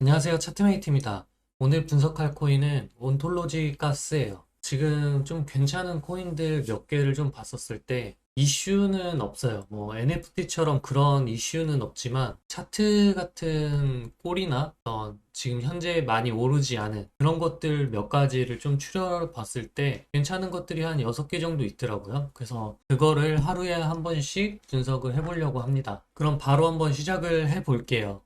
안녕하세요. 차트메이트입니다. 오늘 분석할 코인은 온톨로지 가스예요. 지금 좀 괜찮은 코인들 몇 개를 좀 봤었을 때 이슈는 없어요. 뭐 NFT처럼 그런 이슈는 없지만 차트 같은 꼴이나 어떤 지금 현재 많이 오르지 않은 그런 것들 몇 가지를 좀 추려 봤을 때 괜찮은 것들이 한 6개 정도 있더라고요. 그래서 그거를 하루에 한 번씩 분석을 해보려고 합니다. 그럼 바로 한번 시작을 해 볼게요.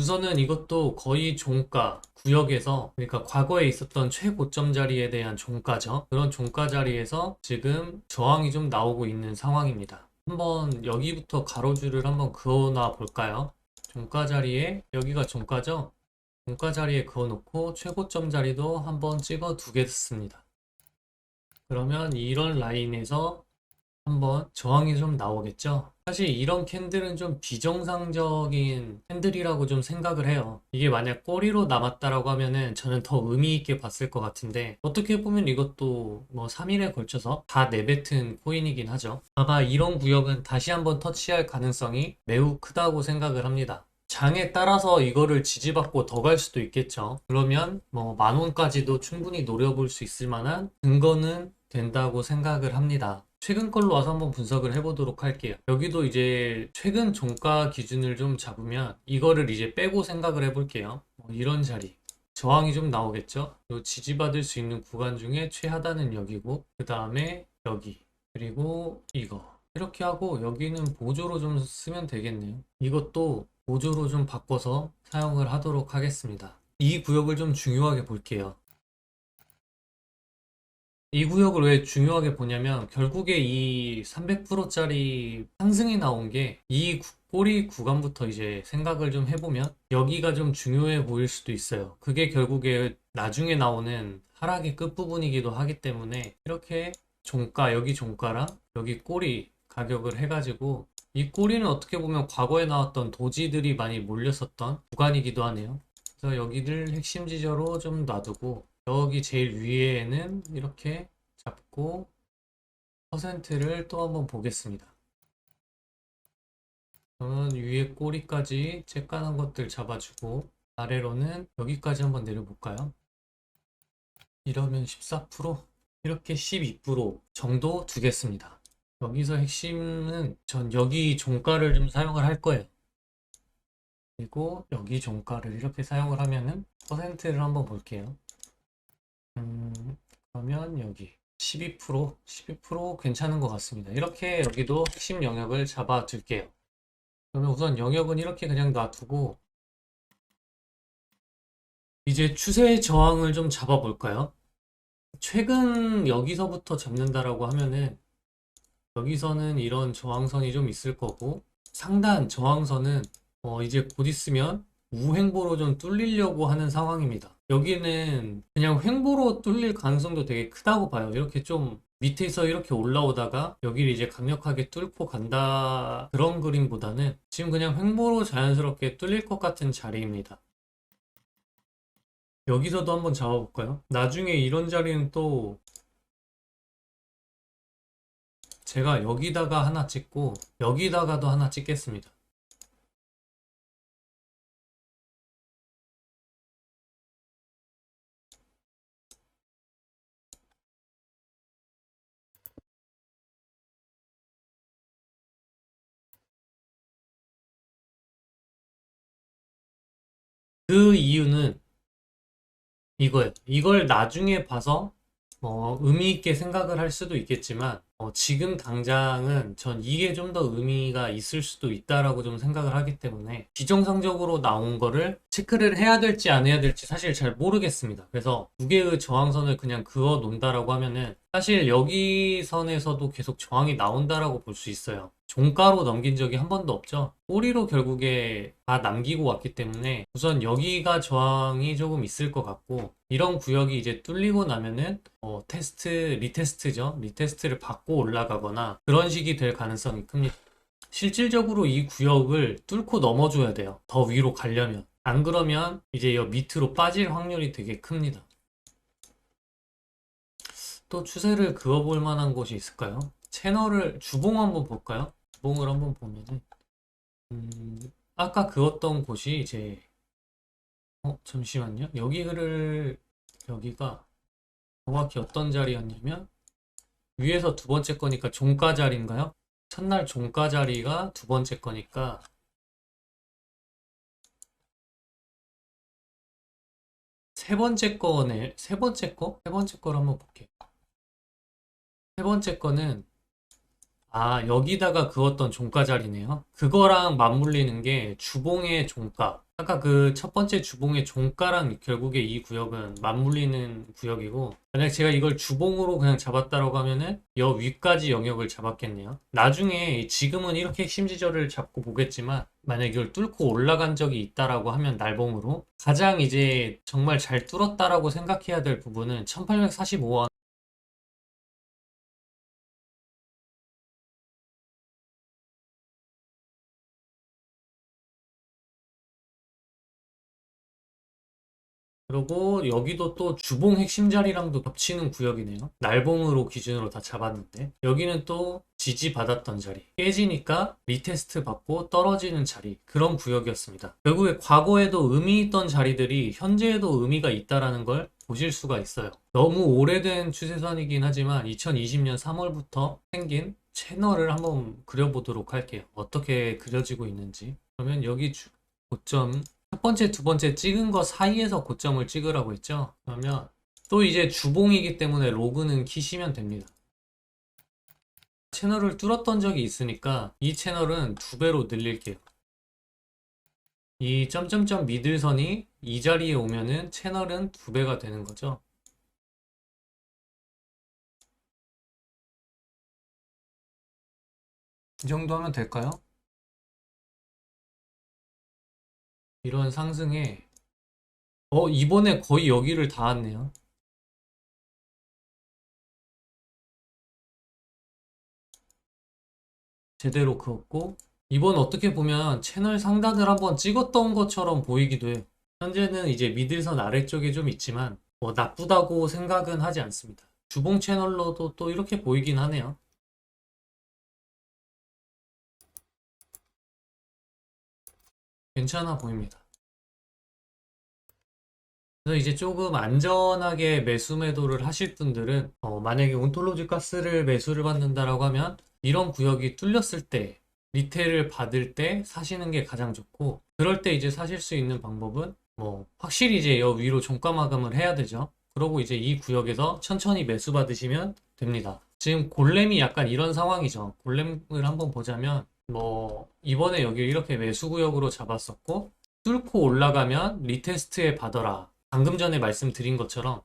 우선은 이것도 거의 종가 구역에서 그러니까 과거에 있었던 최고점 자리에 대한 종가죠. 그런 종가 자리에서 지금 저항이 좀 나오고 있는 상황입니다. 한번 여기부터 가로줄을 한번 그어놔 볼까요? 종가 자리에 여기가 종가죠? 종가 자리에 그어놓고 최고점 자리도 한번 찍어 두겠습니다. 그러면 이런 라인에서 한번 저항이 좀 나오겠죠? 사실 이런 캔들은 좀 비정상적인 캔들이라고 좀 생각을 해요. 이게 만약 꼬리로 남았다라고 하면은 저는 더 의미 있게 봤을 것 같은데 어떻게 보면 이것도 뭐 3일에 걸쳐서 다 내뱉은 코인이긴 하죠. 아마 이런 구역은 다시 한번 터치할 가능성이 매우 크다고 생각을 합니다. 장에 따라서 이거를 지지받고 더 갈 수도 있겠죠. 그러면 뭐 만 원까지도 충분히 노려볼 수 있을 만한 근거는 된다고 생각을 합니다. 최근 걸로 와서 한번 분석을 해보도록 할게요. 여기도 이제 최근 종가 기준을 좀 잡으면 이거를 이제 빼고 생각을 해볼게요. 뭐 이런 자리. 저항이 좀 나오겠죠? 요 지지받을 수 있는 구간 중에 최하단은 여기고, 그 다음에 여기, 그리고 이거. 이렇게 하고 여기는 보조로 좀 쓰면 되겠네요. 이것도 보조로 좀 바꿔서 사용을 하도록 하겠습니다. 이 구역을 좀 중요하게 볼게요. 이 구역을 왜 중요하게 보냐면 결국에 이 300%짜리 상승이 나온 게 이 꼬리 구간부터 이제 생각을 좀 해보면 여기가 좀 중요해 보일 수도 있어요. 그게 결국에 나중에 나오는 하락의 끝부분이기도 하기 때문에 이렇게 종가, 여기 종가랑 여기 꼬리 가격을 해가지고 이 꼬리는 어떻게 보면 과거에 나왔던 도지들이 많이 몰렸었던 구간이기도 하네요. 그래서 여기를 핵심 지저로 좀 놔두고 여기 제일 위에는 이렇게 잡고 퍼센트를 또 한번 보겠습니다. 그러면 위에 꼬리까지 쬐까는 것들 잡아주고 아래로는 여기까지 한번 내려볼까요? 이러면 14% 이렇게 12% 정도 두겠습니다. 여기서 핵심은 전 여기 종가를 좀 사용을 할 거예요. 그리고 여기 종가를 이렇게 사용을 하면은 퍼센트를 한번 볼게요. 음, 그러면 여기 12%, 12% 괜찮은 것 같습니다. 이렇게 여기도 핵심 영역을 잡아 둘게요. 그러면 우선 영역은 이렇게 그냥 놔두고 이제 추세 저항을 좀 잡아 볼까요? 최근 여기서부터 잡는다라고 하면은 여기서는 이런 저항선이 좀 있을 거고 상단 저항선은 어 이제 곧 있으면 우횡보로 좀 뚫리려고 하는 상황입니다. 여기는 그냥 횡보로 뚫릴 가능성도 되게 크다고 봐요. 이렇게 좀 밑에서 이렇게 올라오다가 여기를 이제 강력하게 뚫고 간다 그런 그림보다는 지금 그냥 횡보로 자연스럽게 뚫릴 것 같은 자리입니다. 여기서도 한번 잡아볼까요? 나중에 이런 자리는 또 제가 여기다가 하나 찍고 여기다가도 하나 찍겠습니다. 그 이유는 이거예요. 이걸 나중에 봐서 뭐 의미 있게 생각을 할 수도 있겠지만 어, 지금 당장은 전 이게 좀 더 의미가 있을 수도 있다라고 좀 생각을 하기 때문에 비정상적으로 나온 거를 체크를 해야 될지 안 해야 될지 사실 잘 모르겠습니다. 그래서 두 개의 저항선을 그냥 그어 놓는다라고 하면은 사실 여기 선에서도 계속 저항이 나온다라고 볼 수 있어요. 종가로 넘긴 적이 한 번도 없죠. 꼬리로 결국에 다 남기고 왔기 때문에 우선 여기가 저항이 조금 있을 것 같고 이런 구역이 이제 뚫리고 나면은 어, 테스트, 리테스트죠. 리테스트를 받고 올라가거나 그런 식이 될 가능성이 큽니다. 실질적으로 이 구역을 뚫고 넘어줘야 돼요. 더 위로 가려면. 안 그러면 이제 여 밑으로 빠질 확률이 되게 큽니다. 또 추세를 그어볼 만한 곳이 있을까요? 채널을 주봉 한번 볼까요? 주봉을 한번 보면은 음, 아까 그었던 곳이 이제 어, 잠시만요. 여기를, 여기가 정확히 어떤 자리였냐면, 위에서 두 번째 거니까 종가 자리인가요? 첫날 종가 자리가 두 번째 거니까, 세 번째 거네, 세 번째 거? 세 번째 거를 한번 볼게요. 세 번째 거는, 아, 여기다가 그었던 종가 자리네요. 그거랑 맞물리는 게 주봉의 종가. 아까 그 첫 번째 주봉의 종가랑 결국에 이 구역은 맞물리는 구역이고, 만약 제가 이걸 주봉으로 그냥 잡았다라고 하면은 여 위까지 영역을 잡았겠네요. 나중에 지금은 이렇게 핵심 지저를 잡고 보겠지만, 만약 이걸 뚫고 올라간 적이 있다라고 하면 날봉으로 가장 이제 정말 잘 뚫었다라고 생각해야 될 부분은 1845원 그리고 여기도 또 주봉 핵심 자리랑도 겹치는 구역이네요. 날봉으로 기준으로 다 잡았는데 여기는 또 지지받았던 자리 깨지니까 리테스트 받고 떨어지는 자리 그런 구역이었습니다. 결국에 과거에도 의미 있던 자리들이 현재에도 의미가 있다라는 걸 보실 수가 있어요. 너무 오래된 추세선이긴 하지만 2020년 3월부터 생긴 채널을 한번 그려보도록 할게요. 어떻게 그려지고 있는지. 그러면 여기 주- 고점 첫 번째, 두 번째 찍은 거 사이에서 고점을 찍으라고 했죠? 그러면 또 이제 주봉이기 때문에 로그는 키시면 됩니다. 채널을 뚫었던 적이 있으니까 이 채널은 두 배로 늘릴게요. 이 점점점 미들선이 이 자리에 오면은 채널은 두 배가 되는 거죠. 이 정도 하면 될까요? 이런 상승에 어 이번에 거의 여기를 닿았네요. 제대로 그었고 이번 어떻게 보면 채널 상단을 한번 찍었던 것처럼 보이기도 해요. 현재는 이제 미들선 아래쪽에 좀 있지만 뭐 나쁘다고 생각은 하지 않습니다. 주봉 채널로도 또 이렇게 보이긴 하네요. 괜찮아 보입니다. 그래서 이제 조금 안전하게 매수 매도를 하실 분들은 어, 만약에 온톨로지 가스를 매수를 받는다라고 하면 이런 구역이 뚫렸을 때 리테일을 받을 때 사시는 게 가장 좋고 그럴 때 이제 사실 수 있는 방법은 뭐 확실히 이제 여 위로 종가 마감을 해야 되죠. 그러고 이제 이 구역에서 천천히 매수 받으시면 됩니다. 지금 골렘이 약간 이런 상황이죠. 골렘을 한번 보자면 뭐 이번에 여기 이렇게 매수 구역으로 잡았었고 뚫고 올라가면 리테스트에 받아라. 방금 전에 말씀드린 것처럼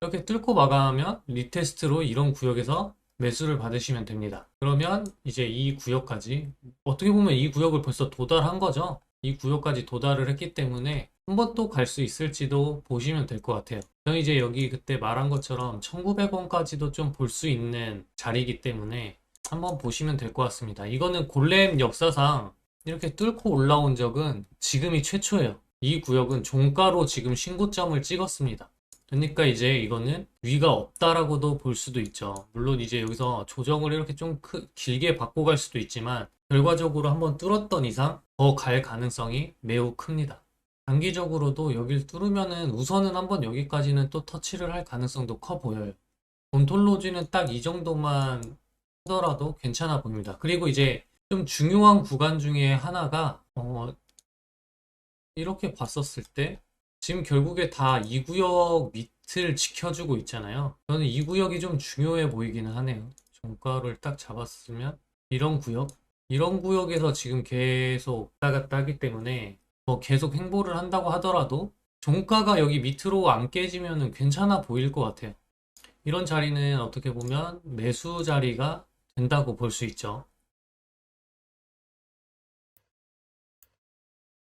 이렇게 뚫고 마감하면 리테스트로 이런 구역에서 매수를 받으시면 됩니다. 그러면 이제 이 구역까지 어떻게 보면 이 구역을 벌써 도달한 거죠. 이 구역까지 도달을 했기 때문에 한 번 또 갈 수 있을지도 보시면 될 것 같아요. 저는 이제 여기 그때 말한 것처럼 1900원까지도 좀 볼 수 있는 자리이기 때문에 한번 보시면 될 것 같습니다. 이거는 골렘 역사상 이렇게 뚫고 올라온 적은 지금이 최초예요. 이 구역은 종가로 지금 신고점을 찍었습니다. 그러니까 이제 이거는 위가 없다라고도 볼 수도 있죠. 물론 이제 여기서 조정을 이렇게 좀 크, 길게 받고 갈 수도 있지만 결과적으로 한번 뚫었던 이상 더 갈 가능성이 매우 큽니다. 단기적으로도 여길 뚫으면은 우선은 한번 여기까지는 또 터치를 할 가능성도 커 보여요. 온톨로지는 딱 이 정도만 하더라도 괜찮아 보입니다. 그리고 이제 좀 중요한 구간 중에 하나가 어, 이렇게 봤었을 때 지금 결국에 다 이 구역 밑을 지켜주고 있잖아요. 저는 이 구역이 좀 중요해 보이기는 하네요. 종가를 딱 잡았으면 이런 구역, 이런 구역에서 지금 계속 왔다 갔다 하기 때문에 뭐 계속 행보를 한다고 하더라도 종가가 여기 밑으로 안 깨지면 괜찮아 보일 것 같아요. 이런 자리는 어떻게 보면 매수 자리가 된다고 볼 수 있죠.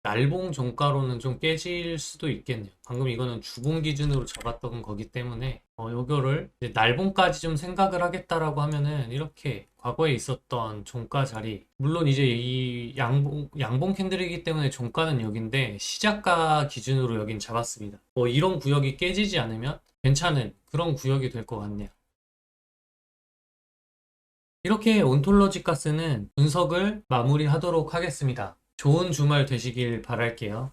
날봉 종가로는 좀 깨질 수도 있겠네요. 방금 이거는 주봉 기준으로 잡았던 거기 때문에 어, 요거를 날봉까지 좀 생각을 하겠다라고 하면은 이렇게 과거에 있었던 종가 자리 물론 이제 이 양봉 양봉 캔들이기 때문에 종가는 여긴데 시작가 기준으로 여긴 잡았습니다. 뭐 이런 구역이 깨지지 않으면 괜찮은 그런 구역이 될 것 같네요. 이렇게 온톨로지 가스는 분석을 마무리하도록 하겠습니다. 좋은 주말 되시길 바랄게요.